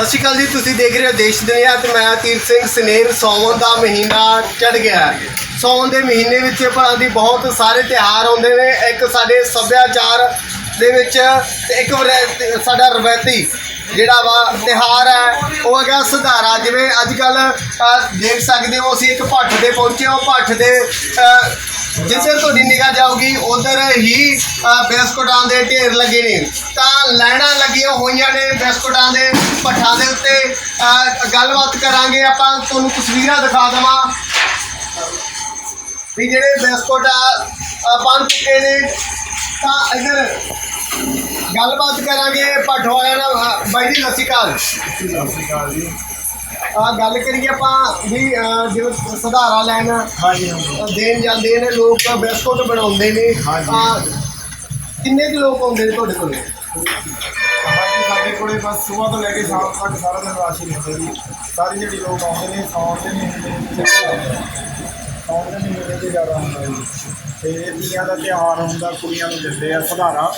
ਸਤਿ ਸ਼੍ਰੀ ਅਕਾਲ ਜੀ, ਤੁਸੀਂ ਦੇਖ ਰਹੇ ਹੋ ਦੇਸ਼ ਦੁਨੀਆ ਤੇ ਮੈਂ ਤੀਰ ਸਿੰਘ ਸਨੇਰ ਸੌਣ ਦਾ ਮਹੀਨਾ ਚੜ ਗਿਆ ਹੈ। ਸਾਉਣ ਦੇ ਮਹੀਨੇ ਵਿੱਚ ਭਰਾਂ ਦੀ ਬਹੁਤ ਸਾਰੇ ਤਿਉਹਾਰ ਆਉਂਦੇ ਨੇ। ਇੱਕ ਸਾਡੇ ਸੱਭਿਆਚਾਰ ਦੇ ਵਿੱਚ ਤੇ ਇੱਕ ਸਾਡਾ ਰਵਾਇਤੀ ਜਿਹੜਾ ਵਾ ਤਿਉਹਾਰ ਹੈ, ਉਹ ਹੈਗਾ ਸੁਧਾਰਾ। ਜਿਵੇਂ ਅੱਜ ਕੱਲ ਦੇਖ ਸਕਦੇ ਹੋ, ਅਸੀਂ ਇੱਕ ਭੱਠ ਦੇ ਪਹੁੰਚੇ ਹਾਂ। ਭੱਠ ਦੇ ਅ, ਜਿੱਧਰ ਤੁਹਾਡੀ ਨਿਗਾਹ ਜਾਊਗੀ ਉਧਰ ਹੀ ਬਿਸਕੁਟਾਂ ਦੇ ਢੇਰ ਲੱਗੇ ਨੇ। ਤਾਂ ਲਾਈਨਾਂ ਲੱਗੀਆਂ ਹੋਈਆਂ ਨੇ ਬਿਸਕੁਟਾਂ ਦੇ ਭੱਠਾਂ ਦੇ ਉੱਤੇ। ਗੱਲਬਾਤ ਕਰਾਂਗੇ ਆਪਾਂ ਤੁਹਾਨੂੰ ਤਸਵੀਰਾਂ ਦਿਖਾ ਦੇਵਾਂ। ਵੀ ਜਿਹੜੇ ਬਿਸਕੁਟ ਆ ਬਣ ਚੁੱਕੇ ਨੇ। ਤਾਂ ਇਧਰ ਗੱਲਬਾਤ ਕਰਾਂਗੇ ਭੱਠ ਵਾਲਿਆਂ ਨਾਲ। ਬਾਈ ਜੀ ਸਤਿ ਸ਼੍ਰੀ ਅਕਾਲ। ਸਤਿ ਸ਼੍ਰੀ ਅਕਾਲ ਜੀ। ਆ ਗੱਲ ਕਰੀਏ ਆਪਾਂ ਵੀ ਜਿਵੇਂ ਸੁਧਾਰਾ ਲੈਣ ਹਾਂਜੀ ਹਾਂਜੀ। ਦੇਣ ਜਾਂਦੇ ਨੇ ਲੋਕ ਬਿਸਕੁਟ ਬਣਾਉਂਦੇ ਨੇ। ਹਾਂਜੀ। ਕਿੰਨੇ ਕੁ ਲੋਕ ਆਉਂਦੇ ਨੇ ਤੁਹਾਡੇ ਕੋਲ? ਸਾਡੇ ਕੋਲੇ ਬਸ ਸਵੇਰ ਤੋਂ ਲੈ ਕੇ ਸ਼ਾਮ ਤੱਕ ਸਾਰਾ ਦਿਨ ਰਾਸ਼ਨ ਹੁੰਦਾ ਜੀ। ਸਾਰੀ ਜਿਹੜੀ ਲੋਕ ਆਉਂਦੇ ਨੇ ਸੌਣ ਦੇ ਮਹੀਨੇ ਸੌਣ ਦੇ ਮਹੀਨੇ ਵਿੱਚ ਜ਼ਿਆਦਾ ਹੁੰਦਾ ਜੀ। ਤੇ ਤੀਆਂ ਦਾ ਤਿਉਹਾਰ ਹੁੰਦਾ ਕੁੜੀਆਂ ਨੂੰ ਦਿੰਦੇ ਆ ਸੁਧਾਰਾ।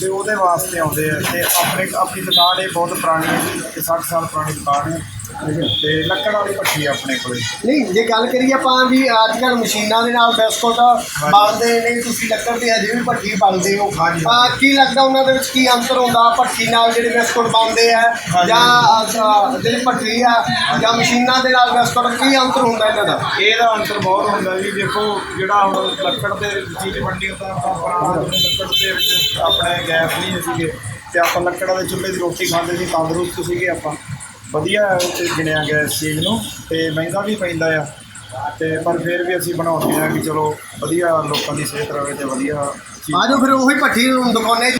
ਤੇ ਉਹਦੇ ਵਾਸਤੇ ਆਉਂਦੇ ਆ। ਤੇ ਆਪਣੇ ਆਪਣੀ ਦੁਕਾਨ ਇਹ ਬਹੁਤ ਪੁਰਾਣੀ ਹੈ ਜੀ ਇਹ 60 ਸਾਲ ਪੁਰਾਣੀ ਦੁਕਾਨ ਹੈ। ਤੇ ਲੱਕੜ ਵਾਲੀ ਭੱਠੀ ਆ ਆਪਣੇ ਕੋਲੇ। ਨਹੀਂ ਜੇ ਗੱਲ ਕਰੀਏ ਆਪਾਂ ਵੀ ਅੱਜ ਮਸ਼ੀਨਾਂ ਦੇ ਨਾਲ ਬਿਸਕੁਟ ਬਣਦੇ ਨੇ ਤੁਸੀਂ ਲੱਕੜ ਦੀ ਹਜੇ ਵੀ ਭੱਠੀ ਬਣਦੇ ਹੋ। ਹਾਂਜੀ। ਆ ਕੀ ਲੱਗਦਾ ਉਹਨਾਂ ਦੇ ਵਿੱਚ ਕੀ ਅੰਤਰ ਹੁੰਦਾ? ਭੱਠੀ ਨਾਲ ਜਿਹੜੇ ਬਿਸਕੁਟ ਬਣਦੇ ਆ ਹਾਂਜੀ। ਜਾਂ ਅ, ਜਿਹੜੀ ਭੱਠੀ ਆ ਜਾਂ ਮਸ਼ੀਨਾਂ ਦੇ ਨਾਲ ਬਿਸਕੁਟ ਕੀ ਅੰਤਰ ਹੁੰਦਾ ਇਹਨਾਂ ਦਾ? ਇਹਦਾ ਅੰਤਰ ਬਹੁਤ ਹੁੰਦਾ ਜੀ। ਦੇਖੋ ਜਿਹੜਾ ਹੁਣ ਲੱਕੜ ਦੇ ਚੀਜ਼ ਬਣਨੀ ਹੁੰਦਾ ਆਪਾਂ ਪੁਰਾਣਾ ਲੱਕੜ ਦੇ ਵਿੱਚ ਆਪਣੇ ਗੈਸ ਨਹੀਂ ਸੀਗੇ ਤੇ ਆਪਾਂ ਲੱਕੜਾਂ ਦੇ ਚੁੱਲ੍ਹੇ ਦੀ ਰੋਟੀ ਖਾਂਦੇ ਸੀ ਤੰਦਰੁਸਤ ਸੀਗੇ ਆਪਾਂ। ਵਧੀਆ ਗਿਣਿਆ ਗਿਆ ਇਸ ਚੀਜ਼ ਨੂੰ ਤੇ ਮਹਿੰਗਾ ਵੀ ਪੈਂਦਾ ਆ। ਤੇ ਪਰ ਫਿਰ ਵੀ ਅਸੀਂ ਬਣਾਉਂਦੇ ਆ ਕਿ ਚਲੋ ਵਧੀਆ ਲੋਕਾਂ ਦੀ ਸਿਹਤ ਰਵੇ ਤੇ ਵਧੀਆ ਆਜੋ ਫਿਰ ਉਹੀ ਭੱਠੀ ਨੂੰ ਦਿਖਾਉਂਦੇ